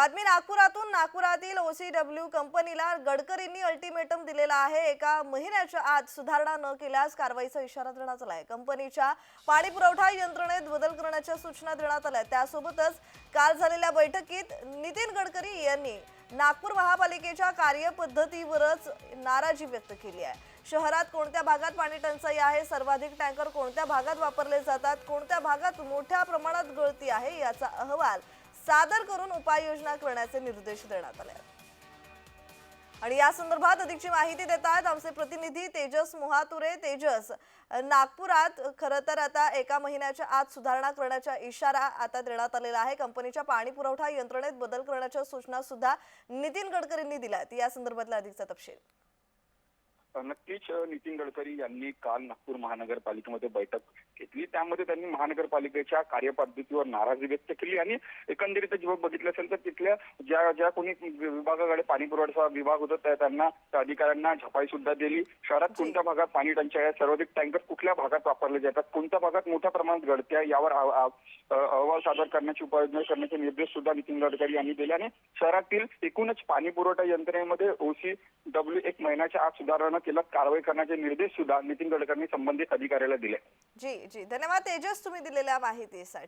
बातमी नागपुरातून. नागपुरातील ओसीडब्ल्यू कंपनीला गडकरींनी अल्टिमेटम दिलेला आहे. एका महिन्याच्या आत सुधारणा न केल्यास कारवाईचा इशारा देण्यात आला आहे कंपनीच्या पाणी पुरवठा यंत्रणेत बदल करण्याच्या सूचना देण्यात आल्या. त्यासोबतच काल झालेल्या बैठकीत नितीन गडकरी यांनी नागपूर महापालिकेच्या कार्यपद्धतीवरच नाराजी व्यक्त केली आहे. शहरात कोणत्या भागात पाणी टंचाई आहे? सर्वाधिक टँकर कोणत्या भागात वापरले जातात? कोणत्या भागात मोठ्या प्रमाणात गळती आहे? याचा अहवाल सादर करून उपाययोजना करण्याचे निर्देश देण्यात आले आणि या संदर्भात अधिकची माहिती देत आहेत आमचे प्रतिनिधी तेजस मोहातुरे. तेजस नागपुरात खरं तर आता एका महिन्याच्या आत सुधारणा करण्याचा इशारा आता देण्यात आलेला आहे. कंपनीच्या पाणी पुरवठा यंत्रणेत बदल करण्याच्या सूचना सुद्धा नितीन गडकरींनी दिल्या आहेत या संदर्भातला अधिकचा तपशील. नक्कीच नितीन गडकरी यांनी काल नागपूर महानगरपालिकेमध्ये बैठक घेतली. त्यामध्ये त्यांनी महानगरपालिकेच्या कार्यपद्धतीवर नाराजी व्यक्त केली आणि एकंदरीत जेव्हा बघितलं असेल तर तिथल्या ज्या ज्या कोणी विभागाकडे पाणी पुरवठा विभाग होता त्या त्यांना त्या अधिकाऱ्यांना झपाई सुद्धा दिली. शहरात कोणत्या भागात पाणी टंचाई आहे सर्वाधिक टँकर कुठल्या भागात वापरले जातात कोणत्या भागात मोठ्या प्रमाणात आहे यावर अहवाल सादर करण्याची उपाययोजना करण्याचे निर्देश सुद्धा नितीन गडकरी यांनी दिले आणि शहरातील एकूणच पाणी पुरवठा यंत्रणेमध्ये ओसी डब्ल्यू एक महिन्याच्या आत सुधारणा केला कारवाई करण्याचे निर्देश सुद्धा नितीन गडकरींनी संबंधित अधिकाऱ्याला दिले. जी जी. धन्यवाद. तेजस तुम्ही दिलेल्या माहितीसाठी.